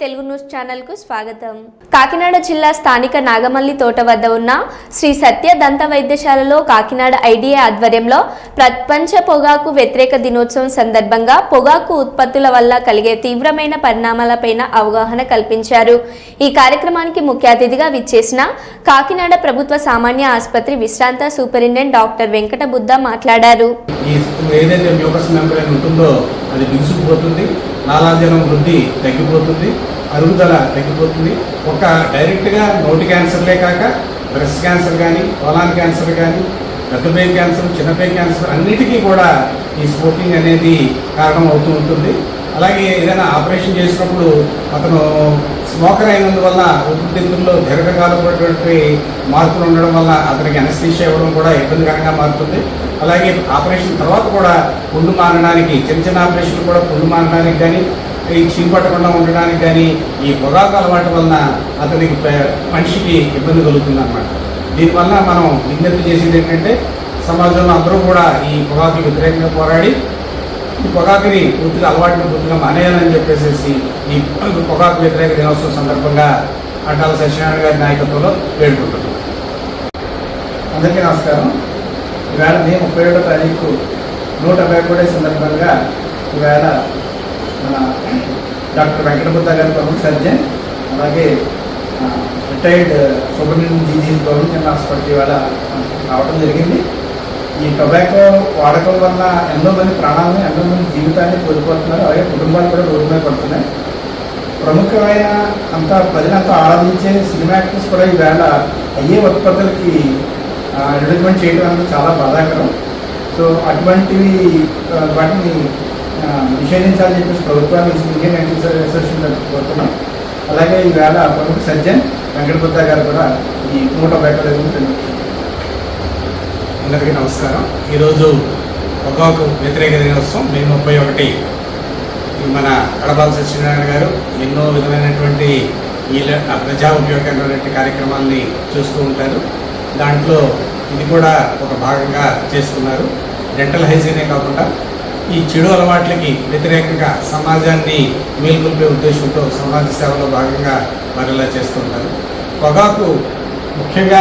Telugu news ఛానల్కు స్వాగతం. కాకినాడ జిల్లా స్థానిక నాగమల్లి తోట వద్ద ఉన్న శ్రీ సత్య దంత వైద్యశాలలో కాకినాడ ఐడిఏ ఆధ్వర్యంలో ప్రపంచ పొగాకు వ్యతిరేక దినోత్సవం సందర్భంగా పొగాకు ఉత్పత్తుల వల్ల కలిగే తీవ్రమైన పరిణామాలపైన అవగాహన కల్పించారు. ఈ కార్యక్రమానికి ముఖ్య అతిథిగా విచ్చేసిన కాకినాడ ప్రభుత్వ సామాన్య ఆసుపత్రి విశ్రాంత సూపరింటెండెంట్ డాక్టర్ వెంకట బుద్ధ మాట్లాడారు. అది బిగుసుకుపోతుంది. నాలాజనం వృద్ధి తగ్గిపోతుంది. అరుగుదల తగ్గిపోతుంది. ఒక డైరెక్ట్గా నోటి క్యాన్సర్లే కాక బ్రెస్ట్ క్యాన్సర్ కానీ కోలాన్ క్యాన్సర్ కానీ పెద్దపే క్యాన్సర్ చిన్నపే క్యాన్సర్ అన్నిటికీ కూడా ఈ స్మోకింగ్ అనేది కారణం అవుతూ ఉంటుంది. అలాగే ఏదైనా ఆపరేషన్ చేసినప్పుడు అతను స్మోకర్ అయినందువల్ల ఊపిరితిత్తుల్లో దీర్ఘకాలమైనటువంటి మార్పులు ఉండడం వల్ల అతనికి అనస్థీషియా ఇవ్వడం కూడా ఇబ్బందికరంగా మారుతుంది. అలాగే ఆపరేషన్ తర్వాత కూడా పుండు మారడానికి చిన్న చిన్న ఆపరేషన్లు కూడా పుండు మారడానికి కానీ ఈ చీమ పట్టకుండా ఉండడానికి కానీ ఈ పొగాకు అలవాటు వలన అతనికి మనిషికి ఇబ్బంది కలుగుతుంది అనమాట దీనివల్ల మనం విజ్ఞప్తి చేసేది ఏంటంటే సమాజంలో అందరూ కూడా ఈ పొగాకు వ్యతిరేకంగా పోరాడి ఈ పొగాకుని పూర్తిగా అలవాటుని పూర్తిగా మానేయాలని చెప్పేసి ఈ పొగాకు వ్యతిరేక దినోత్సవం సందర్భంగా అటాల సత్యనారాయణ గారి నాయకత్వంలో వేడుకుంటున్నాం. అందరికీ నమస్కారం. ఈవేళ మే ముప్పై ఏడో తారీఖు నూట డెబ్బై సందర్భంగా ఈవేళ మన డాక్టర్ వెంకటబుద్ధ గారి ప్రముఖ సర్జన్ అలాగే retired superintendent GG government hospital ఇవాళ రావడం జరిగింది. ఈ టొబాకో వాడకం వల్ల ఎన్నో మంది ప్రాణాలను ఎంతో మంది జీవితాన్ని కోల్పోతున్నారు. అలాగే కుటుంబాలు కూడా రోడ్డు మీద పడుతున్నాయి. ప్రముఖమైన అంత ప్రజలంతా ఆరాధించే సినిమా యాక్టర్స్ కూడా ఈవేళ అయ్యే ఉత్పత్తులకి అడ్వర్టైజ్మెంట్ చేయడం అనేది చాలా బాధాకరం. సో అటువంటివి వాటిని నిషేధించాలని చెప్పేసి ప్రభుత్వాన్ని ఇండియన్ యాంటీ అసోసియేషన్ కోరుతున్నాం. అలాగే ఈవేళ ప్రముఖ సర్జన్ వెంకటబుద్ధ గారు కూడా ఈ నూట బయట అందరికీ నమస్కారం. ఈరోజు పొగాకు వ్యతిరేక దినోత్సవం మే ముప్పై ఒకటి. మన కడపాల సత్యనారాయణ గారు ఎన్నో విధమైనటువంటి ఈ ల- ప్రజా ఉపయోగకరమైనటువంటి కార్యక్రమాల్ని చూస్తూ ఉంటారు. దాంట్లో ఇది కూడా ఒక భాగంగా చేస్తున్నారు డెంటల్ హైజీనే కాకుండా ఈ చెడు అలవాట్లకి వ్యతిరేకంగా సమాజాన్ని మేల్కొల్పే ఉద్దేశంతో సమాజ సేవలో భాగంగా వారు చేస్తుంటారు పొగాకు ముఖ్యంగా